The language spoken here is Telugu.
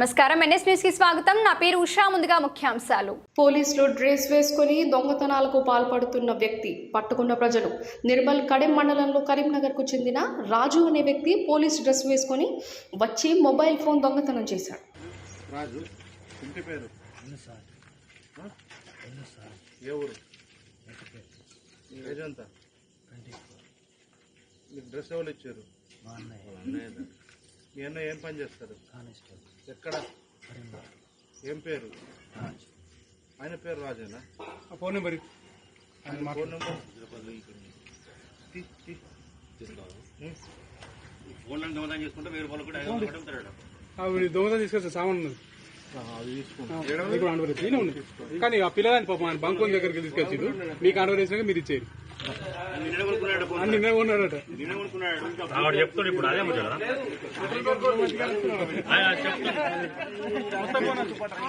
నమస్కారం. ఎన్ఎస్ న్యూస్కి స్వాగతం. నా పేరు ఉషా. ముందుగా ముఖ్యాంశాలు. పోలీసులు డ్రెస్ వేసుకుని దొంగతనాలకు పాల్పడుతున్న వ్యక్తి పట్టుకున్న ప్రజలు. నిర్మల్ కడెం మండలంలో కరీంనగర్కు చెందిన రాజు అనే వ్యక్తి పోలీస్ డ్రెస్ వేసుకొని వచ్చి మొబైల్ ఫోన్ దొంగతనం చేశాడు. రాజు ఇంటి పేరు? ఆ? ఏ ఊరు? ఏజ్ ఎంత? మీకు డ్రెస్ ఎవరు ఇచ్చారు? మా అన్న ఏం పని చేస్తారు? ఎక్కడ? ఏం పేరు? ఆయన పేరు రాజేనా? ఫోన్ నెంబర్ ఆయన ఫోన్ నెంబర్? తీ, తీ. ఉం? ఫోన్లను దొంగతనం చేసుకుంటే వేరే వాళ్ళు కూడా అవి దొంగతనం తీసుకొచ్చా సామాన్ ఉన్నది. ఆ, అది తీసుకుంటా. మీకు ఆండవర్ ఈయన ఉంది కానీ ఆ పిల్లగాని పాపం ఆయన బంకోన్ దగ్గరికి తీసుకొచ్చిండు. మీకు ఆండవర్ వేసినాక మీరు ఇచ్చేది నిన్న అన్ని నిన్న ఉన్నాడట నిన్న కొనుక్కున్నాడు ఆవిడ చెప్తాడు ఇప్పుడు అదే ముచ్చట